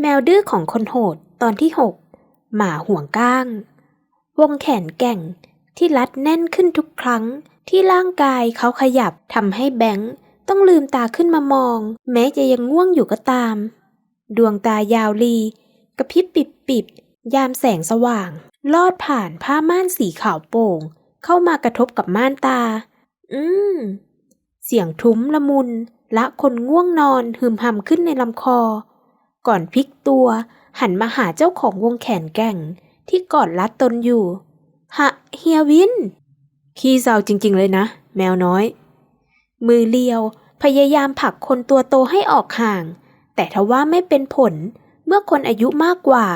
แมวดื้อของคนโหดตอนที่ 6 หมาห่วงก้าง วงแขนแก่งที่รัดแน่นขึ้นทุกครั้งที่ร่างกายเขาขยับทำให้แบงค์ต้องลืมตาขึ้นมามอง แม้จะยังง่วงอยู่ก็ตาม ดวงตายาวลี กระพริบปิบปิบยามแสงสว่าง ลอดผ่านผ้าม่านสีขาวโป่ง เข้ามากระทบกับม่านตา อืม เสียงทุ้มละมุน ละคนง่วงนอนหืมหำขึ้นในลำคอ ก่อนพลิกตัว หันมาหาเจ้าของวงแขนแก่ง ที่กอดรัดตนอยู่ฮะเฮียวินขี้เศร้าจริงๆเลยนะ แมวน้อย มือเลียว พยายามผลักคนตัวโตให้ออกห่าง แต่ทว่าไม่เป็นผล เมื่อคนอายุมากกว่า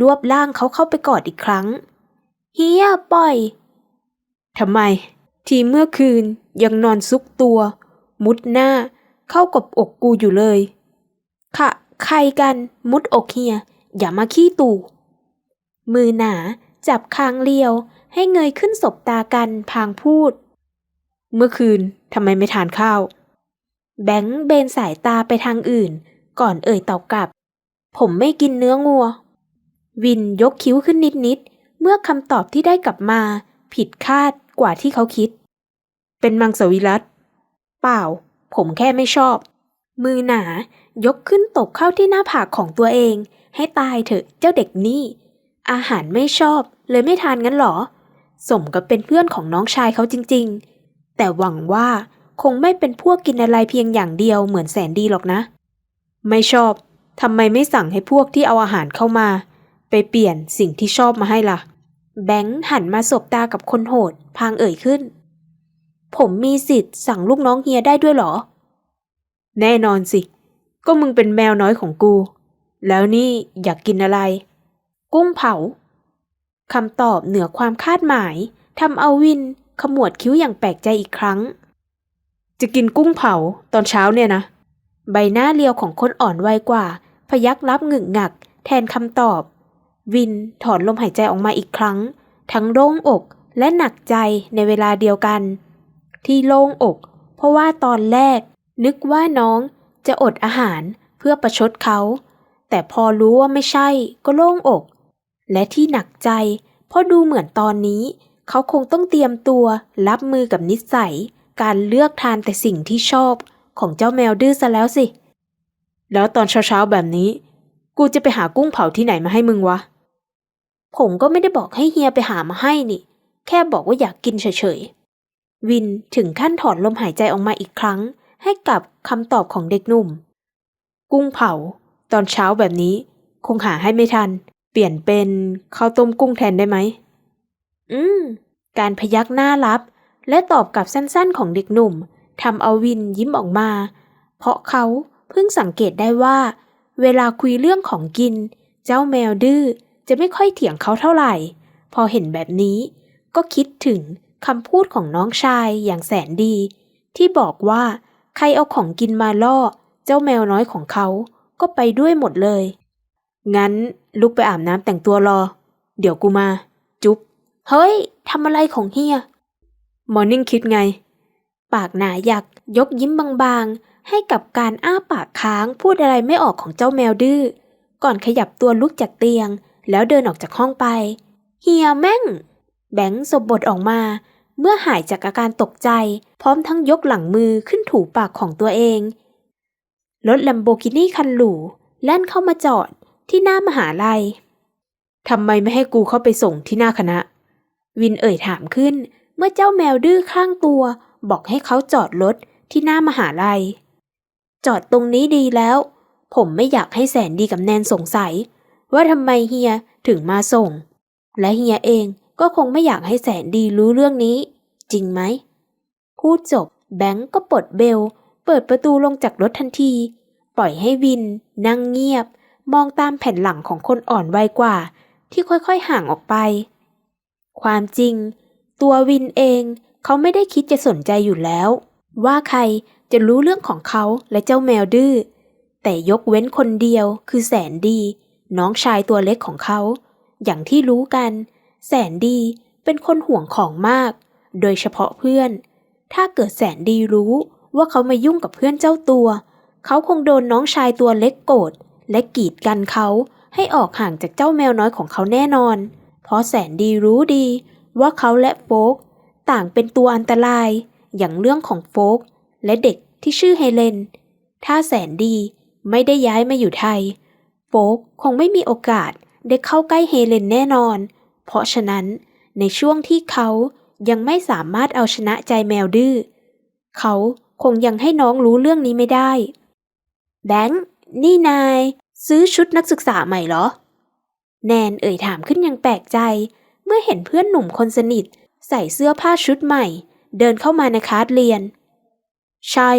รวบร่างเขาเข้าไปกอดอีกครั้ง เฮียปล่อยทำไม ทีเมื่อคืนยังนอนซุกตัว มุดหน้า เข้ากับอกกูอยู่เลย ค่ะ ใครกันมุดอกเฮีย อย่ามาขี้ตู่ มือหนาจับคางเลียว ให้เงยขึ้นสบตากันพางพูด เมื่อคืนทำไมไม่ทานข้าว แบงค์เบนสายตาไปทางอื่น ก่อนเอ่ยตอบกลับ ผมไม่กินเนื้องัว วินยกคิ้วขึ้นนิดๆ เมื่อคำตอบที่ได้กลับมา ผิดคาดกว่าที่เขาคิด เป็นมังสวิรัตเปล่า ผมแค่ไม่ชอบ มือหนายกขึ้นตบเข้าที่หน้าผากของตัวเอง ให้ตายเถอะเจ้าเด็กนี่ อาหารไม่ชอบ เลยไม่ทานงั้นหรอ สมกับเป็นเพื่อนของน้องชายเขาจริง ๆ แต่หวังว่าคงไม่เป็นพวกกินอะไรเพียงอย่างเดียวเหมือนแสนดีหรอกนะ ไม่ชอบทำไมไม่สั่งให้พวกที่เอาอาหารเข้ามา ไปเปลี่ยนสิ่งที่ชอบมาให้ล่ะ แบงค์หันมาสบตากับคนโหด พางเอ่ยขึ้น ผมมีสิทธิ์สั่งลูกน้องเฮียได้ด้วยหรอ แน่นอนสิ ก็มึงเป็นแมวน้อยของกู แล้วนี่อยากกินอะไร กุ้งเผาคำตอบเหนือความคาดหมายทำเอาวินขมวดคิ้วอย่างแปลกใจอีกครั้ง จะกินกุ้งเผาตอนเช้าเนี่ยนะ ใบหน้าเรียวของคนอ่อนวัยกว่า พยักรับหงึกหงัก แทนคำตอบ วินถอนลมหายใจออกมาอีกครั้ง ทั้งโล่งอกและหนักใจในเวลาเดียวกัน ที่โล่งอก เพราะว่าตอนแรก นึกว่าน้องจะอดอาหารเพื่อประชดเขา แต่พอรู้ว่าไม่ใช่ก็โล่งอก และที่หนักใจ เพราะดูเหมือนตอนนี้ เขาคงต้องเตรียมตัวรับมือกับนิสัย การเลือกทานแต่สิ่งที่ชอบของเจ้าแมวดื้อซะแล้วสิ แล้วตอนเช้าๆแบบนี้ กูจะไปหากุ้งเผาที่ไหนมาให้มึงวะ ผมก็ไม่ได้บอกให้เฮียไปหามาให้นี่ แค่บอกว่าอยากกินเฉยๆ วินถึงขั้นถอนลมหายใจออกมาอีกครั้ง ให้กับคำตอบของเด็กหนุ่ม กุ้งเผา ตอนเช้าแบบนี้ คงหาให้ไม่ทัน เปลี่ยนเป็นข้าวต้มกุ้งแทนได้ไหม อืม การพยักหน้ารับ และตอบกลับสั้นๆของเด็กหนุ่มทำเอาวินยิ้มออกมา เพราะเขาเพิ่งสังเกตได้ว่า เวลาคุยเรื่องของกิน เจ้าแมวดื้อจะไม่ค่อยเถียงเขาเท่าไหร่ พอเห็นแบบนี้ ก็คิดถึงคำพูดของน้องชายอย่างแสนดี ที่บอกว่า ใครเอาของกินมาล่อ เจ้าแมวน้อยของเขาก็ไปด้วยหมดเลย งั้นลุกไปอาบน้ำแต่งตัวรอ เดี๋ยวกูมา จุ๊บ เฮ้ยทำอะไรของเฮีย มอร์นิ่งคิดไง ปากหนายักยกยิ้มบางๆ ให้กับการอ้าปากค้างพูดอะไรไม่ออกของเจ้าแมวดื้อ ก่อนขยับตัวลุกจากเตียง แล้วเดินออกจากห้องไป เฮียแม่ง แบงค์สบบทออกมา เมื่อหายจากอาการตกใจ พร้อมทั้งยกหลังมือขึ้นถูปากของตัวเอง รถลัมโบกินี่คันหรูแล่นเข้ามาจอดที่หน้ามหาลัยทำไมไม่ให้กูเข้าไปส่งที่หน้าคณะ วินเอ่ยถามขึ้น เมื่อเจ้าแมวดื้อข้างตัว บอกให้เขาจอดรถที่หน้ามหาลัย จอดตรงนี้ดีแล้ว ผมไม่อยากให้แสนดีกับแนนสงสัย ว่าทำไมเฮียถึงมาส่ง และเฮียเอง ก็คงไม่อยากให้แสนดีรู้เรื่องนี้ จริงไหม พูดจบแบงก์ก็ปลดเบล เปิดประตูลงจากรถทันที ปล่อยให้วิน นั่งเงียบ มองตามแผ่นหลังของคนอ่อนวัยกว่า ที่ค่อยๆห่างออกไป ความจริง ตัววินเองเขาไม่ได้คิดจะสนใจอยู่แล้ว ว่าใครจะรู้เรื่องของเขาและเจ้าแมวดื้อแต่ยกเว้นคนเดียวคือแสนดี น้องชายตัวเล็กของเขา อย่างที่รู้กัน แสนดีเป็นคนห่วงของมาก โดยเฉพาะเพื่อน ถ้าเกิดแสนดีรู้ว่าเขามายุ่งกับเพื่อนเจ้าตัว เขาคงโดนน้องชายตัวเล็กโกรธและกีดกันเขาให้ออกห่างจากเจ้าแมวน้อยของเขาแน่นอน เพราะแสนดีรู้ดีว่าเขาและโฟกต่างเป็นตัวอันตรายอย่างเรื่องของโฟกและเด็กที่ชื่อเฮเลน ถ้าแสนดีไม่ได้ย้ายมาอยู่ไทย โฟกคงไม่มีโอกาสได้เข้าใกล้เฮเลนแน่นอน เพราะฉะนั้นในช่วงที่เขายังไม่สามารถเอาชนะใจแมวดื้อ เขาคงยังให้น้องรู้เรื่องนี้ไม่ได้ แบงค์นี่นาย ซื้อชุดนักศึกษาใหม่เหรอ แนนเอ่ยถามขึ้นยังแปลกใจ เมื่อเห็นเพื่อนหนุ่มคนสนิท ใส่เสื้อผ้าชุดใหม่ เดินเข้ามาในคลาสเรียน ใช่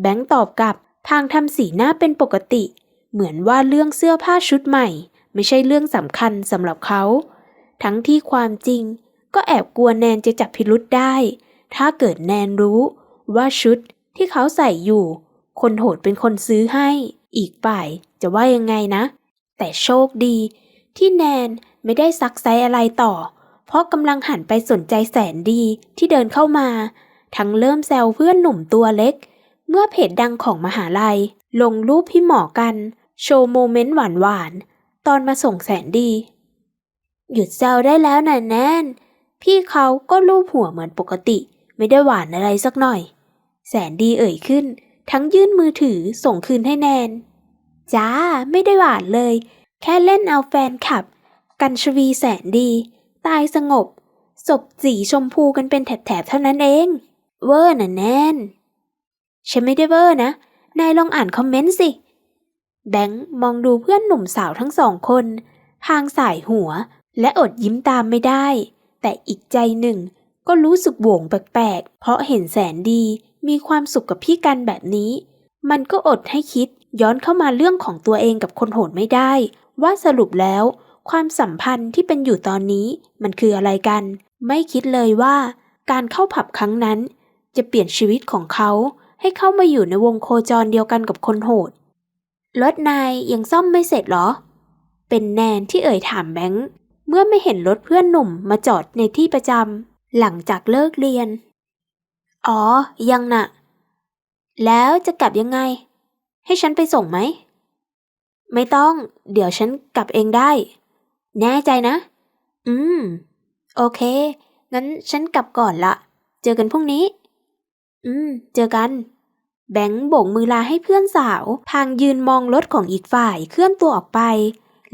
แบงค์ตอบกลับทางทำสีหน้าเป็นปกติ เหมือนว่าเรื่องเสื้อผ้าชุดใหม่ ไม่ใช่เรื่องสำคัญสำหรับเขา ทั้งที่ความจริง ก็แอบกลัวแนนจะจับพิรุษได้ ถ้าเกิดแนนรู้ว่าชุดที่เขาใส่อยู่ คนโหดเป็นคนซื้อให้ อีกฝ่ายจะว่ายังไงนะ แต่โชคดี ที่แนนไม่ได้ซักไซอะไรต่อ เพราะกำลังหันไปสนใจแสนดีที่เดินเข้ามา ทั้งเริ่มแซวเพื่อนหนุ่มตัวเล็ก เมื่อเพจดังของมหาลัย ลงรูปพี่หมอกัน โชว์โมเมนต์หวานๆตอนมาส่งแสนดี หยุดแซวได้แล้วนะแนนพี่เขาก็ลูบหัวเหมือนปกติ ไม่ได้หวานอะไรสักหน่อย แสนดีเอ่ยขึ้น ทั้งยื่นมือถือส่งคืนให้แนน จ้า ไม่ได้หวานเลย แค่เล่นเอาแฟนขับ กันชวีแสนดี ตายสงบ ศพสีชมพูกันเป็นแถบๆเท่านั้นเอง เวอร์น่ะแนนฉันไม่ได้เวอร์นะ นายลองอ่านคอมเมนต์สิ แบงค์มองดูเพื่อนหนุ่มสาวทั้งสองคนพางสายหัว และอดยิ้มตามไม่ได้ แต่อีกใจหนึ่ง ก็รู้สึกโหวงแปลกๆ เพราะเห็นแสนดีมีความสุขกับพี่กันแบบนี้ มันก็อดให้คิดย้อนเข้ามาเรื่องของตัวเองกับคนโหดไม่ได้ ว่าสรุปแล้ว ความสัมพันธ์ที่เป็นอยู่ตอนนี้มันคืออะไรกัน ไม่คิดเลยว่า การเข้าผับครั้งนั้น จะเปลี่ยนชีวิตของเขาให้เข้ามาอยู่ในวงโคจรเดียวกันกับคนโหดรถนายยังซ่อมไม่เสร็จเหรอ เป็นแนนที่เอ่ยถามแบงค์ เมื่อไม่เห็นรถเพื่อนหนุ่มมาจอดในที่ประจำหลังจากเลิกเรียน อ๋อ ยังน่ะ แล้วจะกลับยังไง ให้ฉันไปส่งไหม ไม่ต้อง เดี๋ยวฉันกลับเองได้ แน่ใจนะ อืม โอเค งั้นฉันกลับก่อนละ เจอกันพรุ่งนี้ อืม เจอกัน แบงค์โบกมือลาให้เพื่อนสาว พางยืนมองรถของอีกฝ่ายเคลื่อนตัวออกไป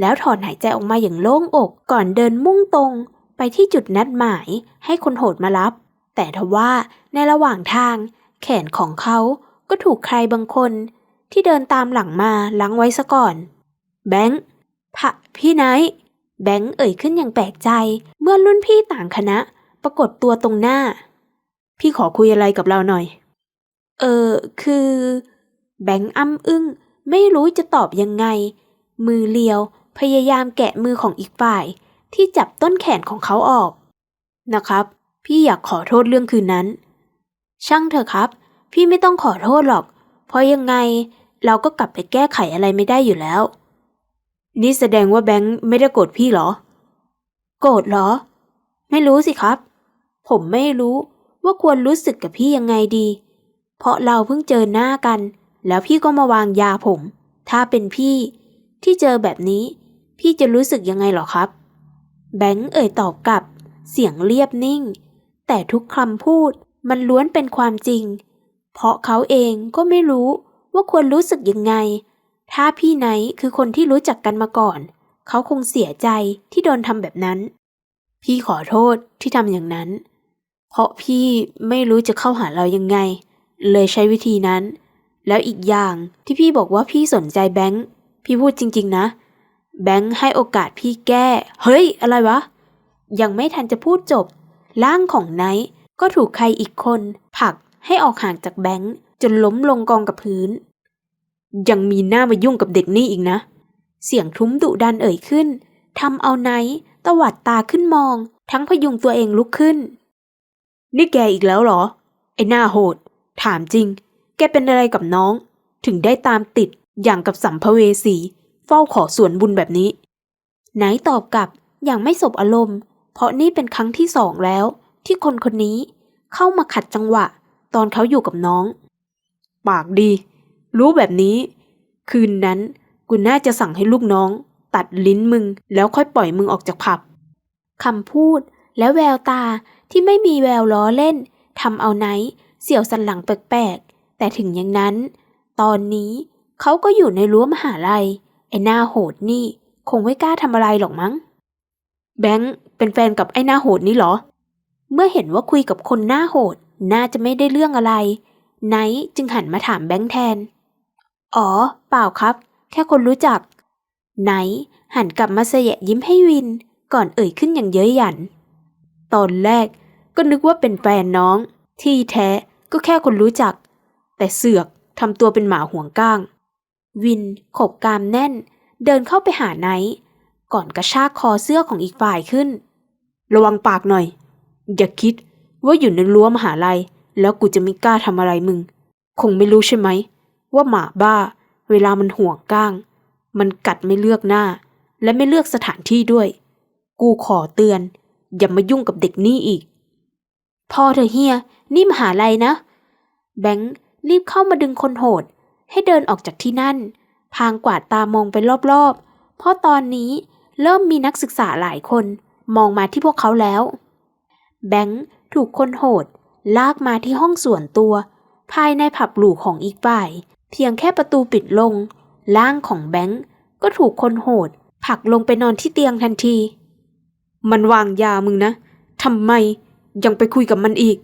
แล้วถอนหายใจออกมาอย่างโล่งอกก่อนเดินมุ่งตรง ไปที่จุดนัดหมายให้คนโหดมารับ แต่ทว่าในระหว่างทาง แขนของเขาก็ถูกใครบางคน ที่เดินตามหลังมาลังไว้ซะก่อน แบงค์พะพี่ไนท์แบงค์เอ่ยขึ้นอย่างแปลกใจ เมื่อรุ่นพี่ต่างคณะ ปรากฏตัวตรงหน้า พี่ขอคุยอะไรกับเราหน่อย เออคือ แบงค์อ้ำอึ้ง ไม่รู้จะตอบยังไง มือเลียว พยายามแกะมือของอีกฝ่าย ที่จับต้นแขนของเขาออก นะครับ พี่อยากขอโทษเรื่องคืนนั้น ช่างเถอะครับ พี่ไม่ต้องขอโทษหรอก เพราะยังไงเราก็กลับไปแก้ไขอะไรไม่ได้อยู่แล้ว นี่แสดงว่าแบงค์ไม่ได้โกรธพี่เหรอ โกรธเหรอ ไม่รู้สิครับ ผมไม่รู้ว่าควรรู้สึกกับพี่ยังไงดี เพราะเราเพิ่งเจอหน้ากัน แล้วพี่ก็มาวางยาผม ถ้าเป็นพี่ที่เจอแบบนี้ พี่จะรู้สึกยังไงหรอครับ แบงค์เอ่ยตอบกลับ เสียงเรียบนิ่ง แต่ทุกคำพูดมันล้วนเป็นความจริง เพราะเขาเองก็ไม่รู้ว่าควรรู้สึกยังไง ถ้าพี่ไนท์คือคนที่รู้จักกันมาก่อน เขาคงเสียใจที่โดนทำแบบนั้น พี่ขอโทษที่ทำอย่างนั้น เพราะพี่ไม่รู้จะเข้าหาเรายังไง เลยใช้วิธีนั้น แล้วอีกอย่างที่พี่บอกว่าพี่สนใจแบงค์พี่พูดจริง ๆ นะ แบงค์ให้โอกาสพี่แก้ เฮ้ย อะไรวะ ยังไม่ทันจะพูดจบ ร่างของไนท์ก็ถูกใครอีกคนผลักให้ออกห่างจากแบงค์จนล้มลงกองกับพื้น ยังมีหน้ามายุ่งกับเด็กนี่อีกนะ เสียงทุ้มดุดันเอ่ยขึ้นทำเอาไนท์ตวัดตาขึ้นมอง ทั้งพยุงตัวเองลุกขึ้น นี่แกอีกแล้วเหรอ ไอ้หน้าโหด ถามจริง แกเป็นอะไรกับน้อง ถึงได้ตามติดอย่างกับสัมภเวสี เฝ้าขอส่วนบุญแบบนี้ไนตอบกลับอย่างไม่สบอารมณ์ เพราะนี่เป็นครั้งที่สองแล้ว ที่คนคนนี้เข้ามาขัดจังหวะ ตอนเขาอยู่กับน้อง ปากดี รู้แบบนี้ คืนนั้นกูน่าจะสั่งให้ลูกน้อง ตัดลิ้นมึงแล้วค่อยปล่อยมึงออกจากผับคำพูดและแววตาที่ไม่มีแววล้อเล่นทำเอาไนท์เสียวสันหลังแปลกๆ แต่ถึงอย่างนั้น ตอนนี้เขาก็อยู่ในรั้วมหาลัย ไอ้หน้าโหดนี่ คงไม่กล้าทำอะไรหรอกมั้ง แบงค์เป็นแฟนกับไอ้หน้าโหดนี่เหรอ เมื่อเห็นว่าคุยกับคนหน้าโหด น่าจะไม่ได้เรื่องอะไร ไนท์จึงหันมาถามแบงค์แทน อ๋อ เปล่าครับ แค่คนรู้จัก ไนท์หันกลับมาเสยยิ้มให้วิน ก่อนเอ่ยขึ้นอย่างเย้ยหยัน ตอนแรกก็นึกว่าเป็นแฟนน้อง ที่แท้ก็แค่คนรู้จัก แต่เสือกทำตัวเป็นหมาห่วงก้าง วิน ขบกามแน่น เดินเข้าไปหาไนท์ก่อนกระชากคอเสื้อของอีกฝ่ายขึ้น ระวังปากหน่อย อย่าคิดว่าอยู่ในรั้วมหาลัย แล้วกูจะไม่กล้าทำอะไรมึง คงไม่รู้ใช่ไหม ว่าหมาบ้า เวลามันห่วงก้าง มันกัดไม่เลือกหน้า และไม่เลือกสถานที่ด้วย กูขอเตือน อย่ามายุ่งกับเด็กนี่อีก พ่อเธอเฮียนี่มหาลัยนะ แบงค์รีบเข้ามาดึงคนโหด ให้เดินออกจากที่นั่น พางกวาดตามองไปรอบๆ เพราะตอนนี้เริ่มมีนักศึกษาหลายคนมองมาที่พวกเขาแล้ว แบงค์ถูกคนโหด ลากมาที่ห้องส่วนตัว ภายในผับหรูของอีกฝ่าย เพียงแค่ประตูปิดลง ร่างของแบงค์ก็ถูกคนโหดผลักลงไปนอนที่เตียงทันที มันวางยามึงนะทำไมยังไปคุยกับมันอีก